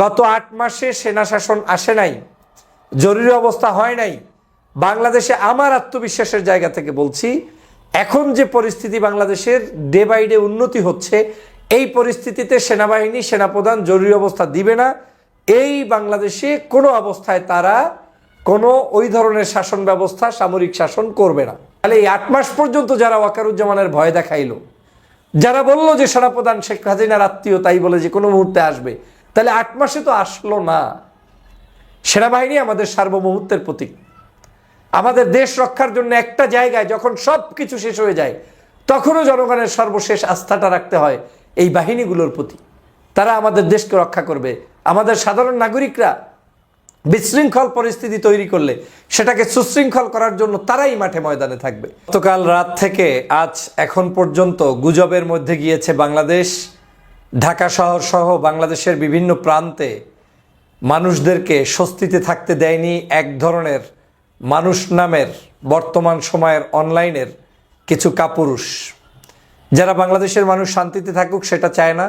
গত আট মাসে সেনা শাসন আসে নাই, জরুরি অবস্থা হয় নাই। বাংলাদেশে আমার আত্মবিশ্বাসের জায়গা থেকে বলছি, এখন যে পরিস্থিতি বাংলাদেশের ডে বাই ডে উন্নতি হচ্ছে, এই পরিস্থিতিতে সেনাবাহিনী, সেনাপ্রধান জরুরি অবস্থা দিবে না। এই বাংলাদেশে কোনো অবস্থায় তারা কোনো ওই ধরনের শাসন ব্যবস্থা, সামরিক শাসন করবে না। তাহলে এই আট মাস পর্যন্ত যারা ওয়াকারুজ্জামানের ভয় দেখাইলো, যারা বলল যে সেনাপ্রধান শেখ হাসিনার আত্মীয় তাই বলে যে কোনো মুহূর্তে আসবে তাহলে আট মাসে তো আসলো না। সেনাবাহিনী আমাদের সার্বভৌমত্বের প্রতীক। আমাদের দেশ রক্ষার জন্য একটা জায়গায় যখন সব কিছু শেষ হয়ে যায়, তখনও জনগণের সর্বশেষ আস্থাটা রাখতে হয় এই বাহিনীগুলোর প্রতি। তারা আমাদের দেশকে রক্ষা করবে। আমাদের সাধারণ নাগরিকরা বিশৃঙ্খল পরিস্থিতি তৈরি করলে সেটাকে সুশৃঙ্খল করার জন্য তারাই মাঠে ময়দানে থাকবে। গতকাল রাত থেকে আজ এখন পর্যন্ত গুজবের মধ্যে গিয়েছে বাংলাদেশ। ঢাকা শহর সহ বাংলাদেশের বিভিন্ন প্রান্তে মানুষদেরকে স্বস্তিতে থাকতে দেয়নি এক ধরনের মানুষ নামের বর্তমান সময়ের অনলাইনের কিছু কাপুরুষ। যারা বাংলাদেশের মানুষ শান্তিতে থাকুক সেটা চায় না,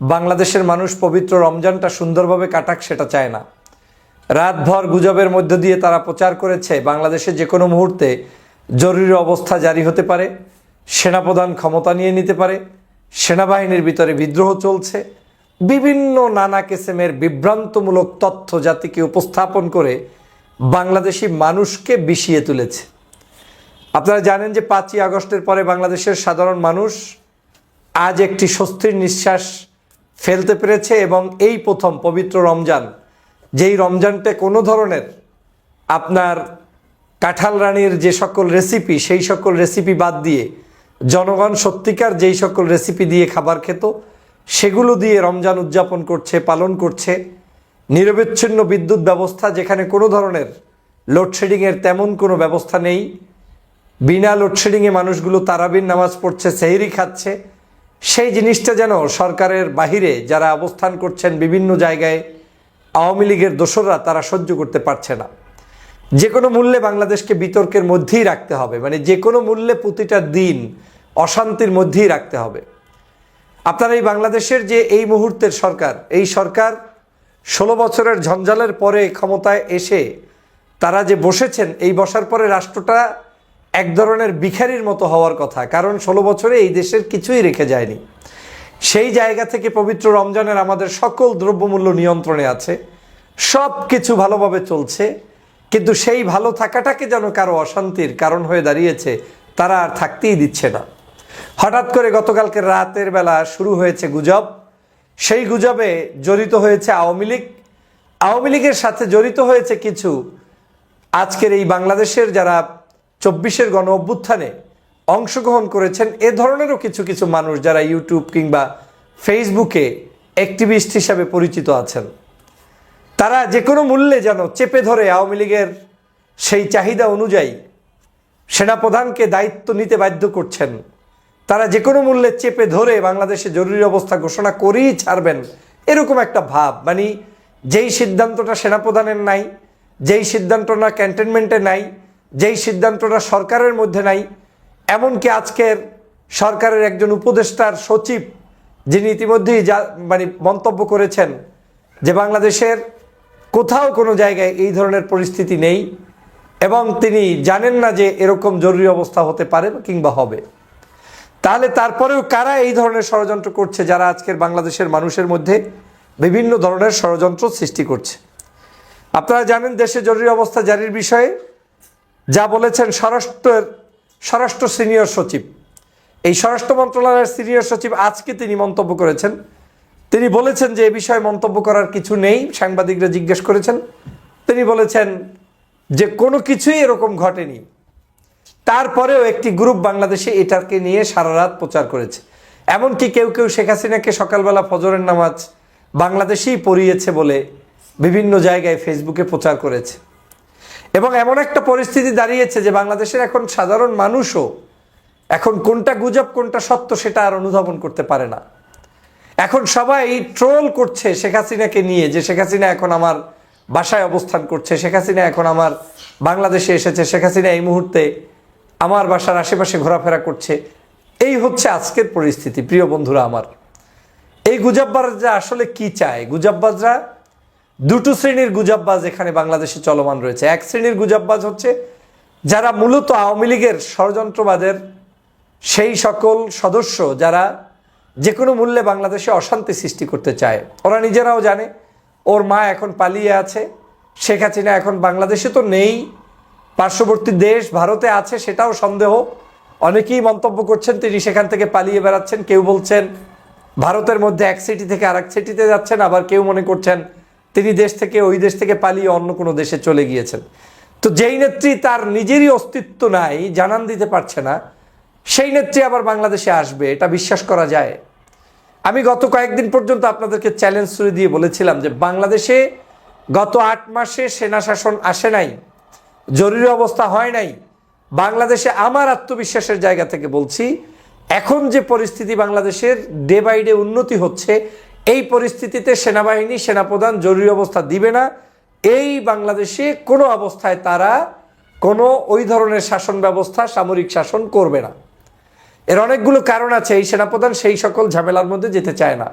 বাংলাদেশের মানুষ পবিত্র রমজানটা সুন্দরভাবে কাটাক সেটা চায় না। রাতভর গুজবের মধ্য দিয়ে তারা প্রচার করেছে, বাংলাদেশে যে কোনো মুহূর্তে জরুরি অবস্থা জারি হতে পারে, সেনাপ্রধান ক্ষমতা নিয়ে নিতে পারে সেনাবাহিনীর ভিতরে বিদ্রোহ চলছে। বিভিন্ন নানা কিসেমের বিভ্রান্তমূলক তথ্য জাতিকে উপস্থাপন করে বাংলাদেশি মানুষকে বিষিয়ে তুলেছে। আপনারা জানেন যে পাঁচই আগস্টের পরে বাংলাদেশের সাধারণ মানুষ আজ একটি স্বস্তির নিঃশ্বাস ফেলতে পেরেছে এবং এই প্রথম পবিত্র রমজান, যেই রমজানটা কোনো ধরনের আপনার কাঁঠাল রানীর যে সকল রেসিপি সেই সকল রেসিপি বাদ দিয়ে জনগণ সত্যিকার যেই সকল রেসিপি দিয়ে খাবার খেত, সেগুলো দিয়ে রমজান উদযাপন করছে, পালন করছে। নিরবিচ্ছিন্ন বিদ্যুৎ ব্যবস্থা যেখানে কোনো ধরনের লোডশেডিংয়ের তেমন কোনো ব্যবস্থা নেই। বিনা লোডশেডিংয়ে মানুষগুলো তারাবির নামাজ পড়ছে, সেহরি খাচ্ছে। সেই জিনিসটা যেন সরকারের বাহিরে যারা অবস্থান করছেন বিভিন্ন জায়গায়, আওয়ামী লীগের দোসররা তারা সহ্য করতে পারছে না। যে কোনো মূল্যে বাংলাদেশকে বিতর্কের মধ্যেই রাখতে হবে। মানে যে কোনো মূল্যে প্রতিটা দিন অশান্তির মধ্যেই রাখতে হবে। আপনার এই বাংলাদেশের যে এই মুহূর্তের সরকার, এই সরকার ষোলো বছরের ঝঞ্ঝালের পরে ক্ষমতায় এসে তারা যে বসেছেন, এই বসার পরে রাষ্ট্রটা এক ধরনের ভিখারির মতো হওয়ার কথা। কারণ ষোলো বছরে এই দেশের কিছুই রেখে যায়নি। সেই জায়গা থেকে পবিত্র রমজানের আমাদের সকল দ্রব্যমূল্য নিয়ন্ত্রণে আছে। সব কিছু ভালোভাবে চলছে। কিন্তু সেই ভালো থাকাটাকে যেন কারও অশান্তির কারণ হয়ে দাঁড়িয়েছে, তারা আর থাকতেই দিচ্ছে না। হঠাৎ করে গতকালকে রাতের বেলা শুরু হয়েছে গুজব। সেই গুজবে জড়িত হয়েছে আওয়ামী লীগ। আওয়ামী লীগের সাথে জড়িত হয়েছে কিছু আজকের এই বাংলাদেশের যারা চব্বিশের গণ অভ্যুত্থানে অংশগ্রহণ করেছেন, এ ধরনেরও কিছু কিছু মানুষ যারা ইউটিউব কিংবা ফেসবুকে অ্যাক্টিভিস্ট হিসাবে পরিচিত আছেন। তারা যে কোনো মূল্যে যেন চেপে ধরে আওয়ামী লীগের সেই চাহিদা অনুযায়ী সেনাপ্রধানকে দায়িত্ব নিতে বাধ্য করছেন, তারা যে কোনো মূল্যে চেপে ধরে বাংলাদেশে জরুরি অবস্থা ঘোষণা করেই ছাড়বেন, এরকম একটা ভাব। মানে যেই সিদ্ধান্তটা সেনাপ্রধানের নাই, যেই সিদ্ধান্তটা ক্যান্টনমেন্টে নাই, যেই সিদ্ধান্তটা সরকারের মধ্যে নাই, এমনকি আজকের সরকারের একজন উপদেষ্টার সচিব যিনি ইতিমধ্যেই যা মানে মন্তব্য করেছেন যে বাংলাদেশের কোথাও কোনো জায়গায় এই ধরনের পরিস্থিতি নেই এবং তিনি জানেন না যে এরকম জরুরি অবস্থা হতে পারে কিংবা হবে। তাহলে তারপরেও কারা এই ধরনের ষড়যন্ত্র করছে, যারা আজকের বাংলাদেশের মানুষের মধ্যে বিভিন্ন ধরনের ষড়যন্ত্র সৃষ্টি করছে? আপনারা জানেন দেশে জরুরি অবস্থা জারির বিষয়ে যা বলেছেন স্বরাষ্ট্রের, স্বরাষ্ট্র সিনিয়র সচিব। এই স্বরাষ্ট্র মন্ত্রণালয়ের সিনিয়র সচিব আজকে তিনি মন্তব্য করেছেন তিনি বলেছেন যে এ বিষয়ে মন্তব্য করার কিছু নেই, সাংবাদিকরা জিজ্ঞেস করেছেন। তিনি বলেছেন যে কোনো কিছুই এরকম ঘটেনি। তারপরেও একটি গ্রুপ বাংলাদেশে এটাকে নিয়ে সারা রাত প্রচার করেছে। এমনকি কেউ কেউ শেখ হাসিনাকে সকালবেলা ফজরের নামাজ বাংলাদেশেই পড়িয়েছে বলে বিভিন্ন জায়গায় ফেসবুকে প্রচার করেছে। এবং এমন একটা পরিস্থিতি দাঁড়িয়েছে যে বাংলাদেশের এখন সাধারণ মানুষও এখন কোনটা গুজব, কোনটা সত্য সেটা আর অনুধাবন করতে পারে না। এখন সবাই ট্রোল করছে শেখ হাসিনাকে নিয়ে যে শেখ হাসিনা এখন আমার বাসায় অবস্থান করছে, শেখ হাসিনা এখন আমার বাংলাদেশে এসেছে, শেখ হাসিনা এই মুহূর্তে আমার বাসার আশেপাশে ঘোরাফেরা করছে। এই হচ্ছে আজকের পরিস্থিতি, প্রিয় বন্ধুরা আমার। এই গুজববাজরা আসলে কি চায়? গুজববাজরা দুটো শ্রেণির গুজববাজ এখানে বাংলাদেশে চলমান রয়েছে। এক শ্রেণির গুজববাজ হচ্ছে যারা মূলত আওয়ামী লীগের ষড়যন্ত্রবাদের সেই সকল সদস্য যারা যে কোনো মূল্যে বাংলাদেশে অশান্তি সৃষ্টি করতে চায়। ওরা নিজেরাও জানে, ওর মা এখন পালিয়ে আছে, শেখ হাসিনা এখন বাংলাদেশে তো নেই, পার্শ্ববর্তী দেশ ভারতে আছে সেটাও সন্দেহ। অনেকেই মন্তব্য করছেন, তিনি সেখান থেকে পালিয়ে বেড়াচ্ছেন, কেউ বলছেন ভারতের মধ্যে এক সিটি থেকে আর এক সিটিতে যাচ্ছেন, আবার কেউ মনে করছেন তিনি দেশ থেকে, ওই দেশ থেকে পালিয়ে অন্য কোনো দেশে চলে গিয়েছেন। তো যেই নেত্রী তার নিজেরই অস্তিত্ব নাই, জানান দিতে পারছে না, সেই নেত্রী আবার বাংলাদেশে আসবে, এটা বিশ্বাস করা যায়। আমি গত কয়েকদিন পর্যন্ত আপনাদেরকে চ্যালেঞ্জ করে দিয়ে বলেছিলাম যে বাংলাদেশে গত আট মাসে সেনা শাসন আসে নাই, জরুরি অবস্থা হয় নাই। বাংলাদেশে আমার আত্মবিশ্বাসের জায়গা থেকে বলছি, এখন যে পরিস্থিতি বাংলাদেশের ডে বাই ডে উন্নতি হচ্ছে, এই পরিস্থিতিতে সেনাবাহিনী, সেনাপ্রধান জরুরি অবস্থা দিবে না। এই বাংলাদেশে কোনো অবস্থায় তারা কোনো ওই ধরনের শাসন ব্যবস্থা, সামরিক শাসন করবে না। এর অনেকগুলো কারণ আছে, এই সেনাপ্রধান সেই সকল ঝামেলার মধ্যে যেতে চায় না।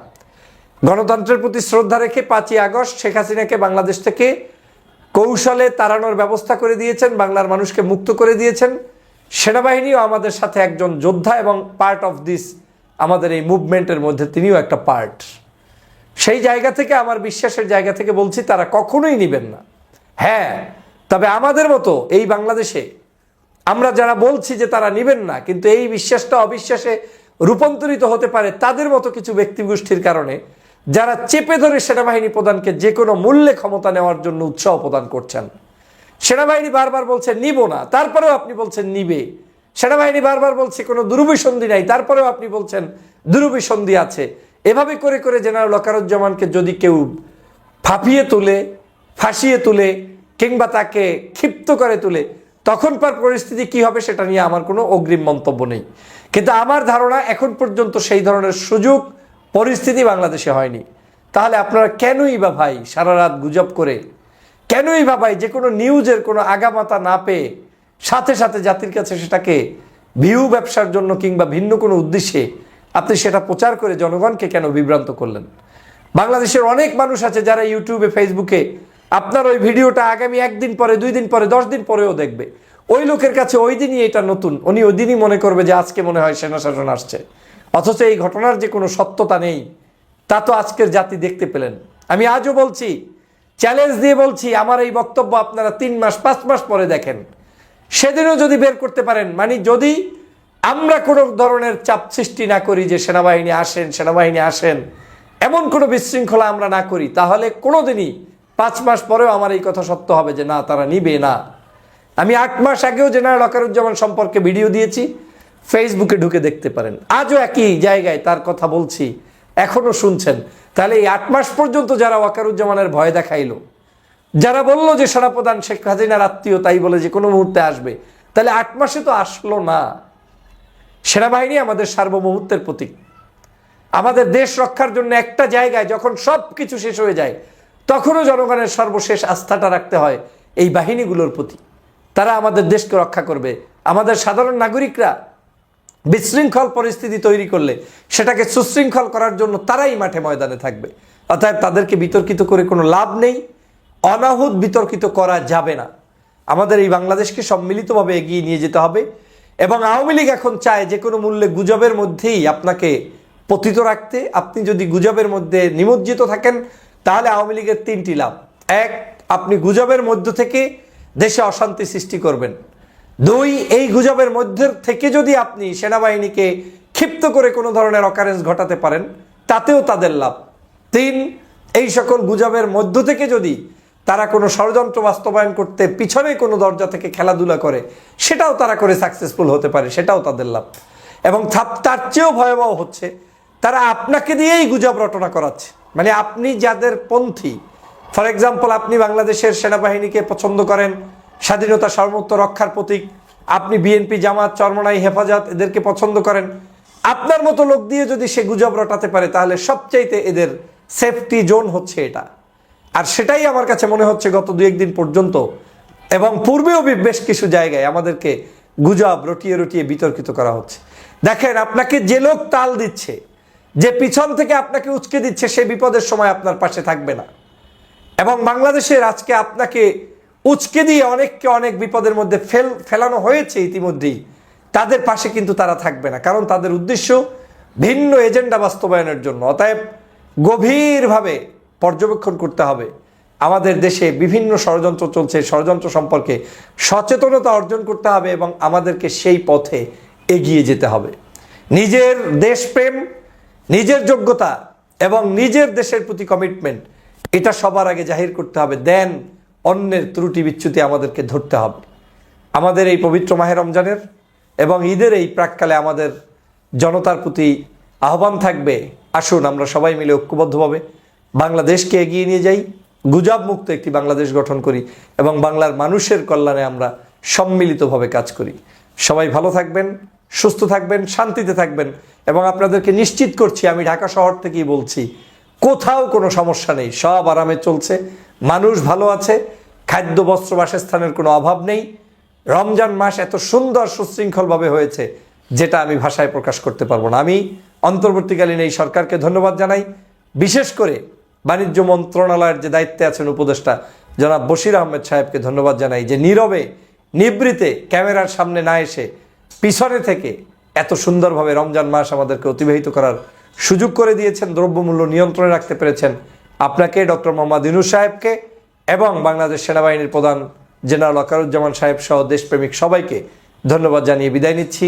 গণতন্ত্রের প্রতি শ্রদ্ধা রেখে পাঁচই আগস্ট শেখ হাসিনাকে বাংলাদেশ থেকে কৌশলে তাড়ানোর ব্যবস্থা করে দিয়েছেন, বাংলার মানুষকে মুক্ত করে দিয়েছেন। সেনাবাহিনীও আমাদের সাথে একজন যোদ্ধা এবং পার্ট অফ দিস আমাদের এই মুভমেন্টের মধ্যে তিনিও একটা পার্ট সেই জায়গা থেকে, আমার বিশ্বাসের জায়গা থেকে বলছি, তারা কখনোই নেবেন না। হ্যাঁ তবে আমাদের মতো এই বাংলাদেশে আমরা যারা বলছি যে তারা নেবেন না, কিন্তু এই বিশ্বাসটা অবিশ্বাসে রূপান্তরিত হতে পারে তাদের মতো কিছু ব্যক্তিগোষ্ঠীর কারণে, যারা চেপে ধরে সেনাবাহিনী প্রধানকে যে কোনো মূল্যে ক্ষমতা নেওয়ার জন্য উৎসাহ প্রদান করছেন। সেনাবাহিনী বারবার বলছে, নিব না। তারপরেও আপনি বলছেন, নিবে। সেনাবাহিনী বারবার বলছে, কোনো দুরুবিসন্ধি নাই। তারপরেও আপনি বলছেন দুরুবিসন্ধি আছে। এভাবে করে করে জেনারেল ওয়াকারুজ্জামানকে যদি কেউ ফাঁপিয়ে তুলে, ফাঁসিয়ে তুলে, কিংবা তাকে ক্ষিপ্ত করে তুলে তখনকার পরিস্থিতি কি হবে সেটা নিয়ে আমার কোনো অগ্রিম মন্তব্য নেই। কিন্তু আমার ধারণা এখন পর্যন্ত সেই ধরনের সুযোগ, পরিস্থিতি বাংলাদেশে হয়নি। তাহলে আপনারা কেনই বা ভাই সারা রাত গুজব করে, কেনই বা ভাই যে কোনো নিউজের কোনো আগামাতা না পেয়ে সাথে সাথে জাতির কাছে সেটাকে ভিউ ব্যবসার জন্য কিংবা ভিন্ন কোনো উদ্দেশ্যে আপনি সেটা প্রচার করে জনগণকে কেন বিভ্রান্ত করলেন? বাংলাদেশের অনেক মানুষ আছে যারা ইউটিউবে, ফেসবুকে আপনার ওই ভিডিওটা আগামী একদিন পরে, দুই দিন পরে, দশ দিন পরেও দেখবে। ওই লোকের কাছে ওই দিনই এটা নতুন। উনি ওই দিনই মনে করবে যে আজকে মনে হয় সেনা শাসন আসছে। অথচ এই ঘটনার যে কোনো সত্যতা নেই, তা তো আজকের জাতি দেখতে পেলেন। আমি আজও বলছি চ্যালেঞ্জ দিয়ে বলছি, আমার এই বক্তব্য আপনারা তিন মাস, পাঁচ মাস পরে দেখেন। সেদিনও যদি বের করতে পারেন মানে যদি আমরা কোনো ধরনের চাপ সৃষ্টি না করি যে সেনাবাহিনী আসেন সেনাবাহিনী আসেন, এমন কোনো বিশৃঙ্খলা আমরা না করি, তাহলে কোনোদিনই পাঁচ মাস পরেও আমার এই কথা সত্য হবে যে না, তারা নিবে, না। আমি আট মাস আগেও জেনারেল অকারুজ্জামান সম্পর্কে ভিডিও দিয়েছি, ফেসবুকে ঢুকে দেখতে পারেন। আজও একই জায়গায় তার কথা বলছি, এখনও শুনছেন। তাহলে এই আট মাস পর্যন্ত যারা ওয়াকারুজ্জামানের ভয় দেখাইল, যারা বলল যে সেনাপ্রধান শেখ হাসিনার আত্মীয় তাই বলে যে কোনো মুহূর্তে আসবে, তাহলে আট মাসে তো আসলো না। সেনাবাহিনী আমাদের সার্বভৌমত্বের প্রতীক। আমাদের দেশ রক্ষার জন্য একটা জায়গায় যখন সব কিছু শেষ হয়ে যায় তখনও জনগণের সর্বশেষ আস্থাটা রাখতে হয় এই বাহিনীগুলোর প্রতি। তারা আমাদের দেশকে রক্ষা করবে। আমাদের সাধারণ নাগরিকরা বিশৃঙ্খল পরিস্থিতি তৈরি করলে সেটাকে সুশৃঙ্খল করার জন্য তারাই মাঠে ময়দানে থাকবে। অতএব তাদেরকে বিতর্কিত করে কোনো লাভ নেই। অনাহুত বিতর্কিত করা যাবে না। আমাদের এই বাংলাদেশকে সম্মিলিতভাবে এগিয়ে নিয়ে যেতে হবে এবং আওয়ামী লীগ এখন চায় যে কোনো মূল্যে গুজবের মধ্যেই আপনাকে পতিত রাখতে। আপনি যদি গুজবের মধ্যে নিমজ্জিত থাকেন তাহলে আওয়ামী লীগের তিনটি লাভ। এক, আপনি গুজবের মধ্য থেকে দেশে অশান্তি সৃষ্টি করবেন। দুই, এই গুজবের মধ্যে থেকে যদি আপনি সেনাবাহিনীকে ক্ষিপ্ত করে কোনো ধরনের অকারেন্স ঘটাতে পারেন, তাতেও তাদের লাভ। তিন, এই সকল গুজবের মধ্য থেকে যদি তারা কোনো ষড়যন্ত্র বাস্তবায়ন করতে পিছনে কোনো দরজা থেকে খেলাধুলা করে, সেটাও তারা করে সাকসেসফুল হতে পারে, সেটাও তাদের লাভ। এবং তার চেয়েও ভয়াবহ হচ্ছে, তারা আপনাকে দিয়েই গুজব রটনা করাচ্ছে। মানে আপনি যাদের পন্থী ফর এক্সাম্পল আপনি বাংলাদেশের সেনাবাহিনীকে পছন্দ করেন, স্বাধীনতা সর্বত্র রক্ষার প্রতীক, আপনি বিএনপি জামাত, চরমনাই, হেফাজত, এদেরকে পছন্দ করেন, আপনার মতো লোক দিয়ে যদি সে গুজব রটাতে পারে, তাহলে সবচাইতে এদের সেফটি জোন হচ্ছে এটা। আর সেটাই আমার কাছে মনে হচ্ছে গত দু একদিন পর্যন্ত, এবং পূর্বেও বেশ কিছু জায়গায় আমাদেরকে গুজব রটিয়ে রটিয়ে বিতর্কিত করা হচ্ছে। দেখেন, আপনাকে যে লোক তাল দিচ্ছে যে পিছন থেকে আপনাকে উচকে দিচ্ছে, সে বিপদের সময় আপনার পাশে থাকবে না। এবং বাংলাদেশের আজকে আপনাকে উচকে দিয়ে অনেককে অনেক বিপদের মধ্যে ফেল, ফেলানো হয়েছে ইতিমধ্যেই। তাদের পাশে কিন্তু তারা থাকবে না, কারণ তাদের উদ্দেশ্য ভিন্ন এজেন্ডা বাস্তবায়নের জন্য। অতএব গভীরভাবে পর্যবেক্ষণ করতে হবে। আমাদের দেশে বিভিন্ন ষড়যন্ত্র চলছে, ষড়যন্ত্র সম্পর্কে সচেতনতা অর্জন করতে হবে এবং আমাদেরকে সেই পথে এগিয়ে যেতে হবে। নিজের দেশপ্রেম নিজের যোগ্যতা এবং নিজের দেশের প্রতি কমিটমেন্ট এটা সবার আগে জাহির করতে হবে। দেন অন্যের ত্রুটি বিচ্যুতি আমাদেরকে ধরতে হবে। আমাদের এই পবিত্র মাহে রমজানের এবং ঈদের এই প্রাককালে আমাদের জনতার প্রতি আহ্বান থাকবে। আসুন, আমরা সবাই মিলে ঐক্যবদ্ধভাবে বাংলাদেশকে এগিয়ে নিয়ে যাই গুজব মুক্ত একটি বাংলাদেশ গঠন করি এবং বাংলার মানুষের কল্যাণে আমরা সম্মিলিতভাবে কাজ করি। সবাই ভালো থাকবেন, সুস্থ থাকবেন, শান্তিতে থাকবেন। এবং আপনাদেরকে নিশ্চিত করছি, আমি ঢাকা শহর থেকেই বলছি, কোথাও কোনো সমস্যা নেই, সব আরামে চলছে, মানুষ ভালো আছে, খাদ্য বস্ত্র বাসস্থানের কোনো অভাব নেই, রমজান মাস এত সুন্দর সুশৃঙ্খলভাবে হয়েছে, যেটা আমি ভাষায় প্রকাশ করতে পারব না। আমি অন্তর্বর্তীকালীন এই সরকারকে ধন্যবাদ জানাই, বিশেষ করে বাণিজ্য মন্ত্রণালয়ের যে দায়িত্বে আছেন উপদেষ্টা জনাব বশির আহমেদ সাহেবকে ধন্যবাদ জানাই, যে নীরবে, নিবৃতে ক্যামেরার সামনে না এসে পিছনে থেকে এত সুন্দরভাবে রমজান মাস আমাদেরকে অতিবাহিত করার সুযোগ করে দিয়েছেন, দ্রব্যমূল্য নিয়ন্ত্রণে রাখতে পেরেছেন আপনাকে, ডক্টর মোহাম্মদ ইনুস সাহেবকে এবং বাংলাদেশ সেনাবাহিনীর প্রধান জেনারেল আকারুজ্জামান সাহেব সহ দেশপ্রেমিক সবাইকে ধন্যবাদ জানিয়ে বিদায় নিচ্ছি।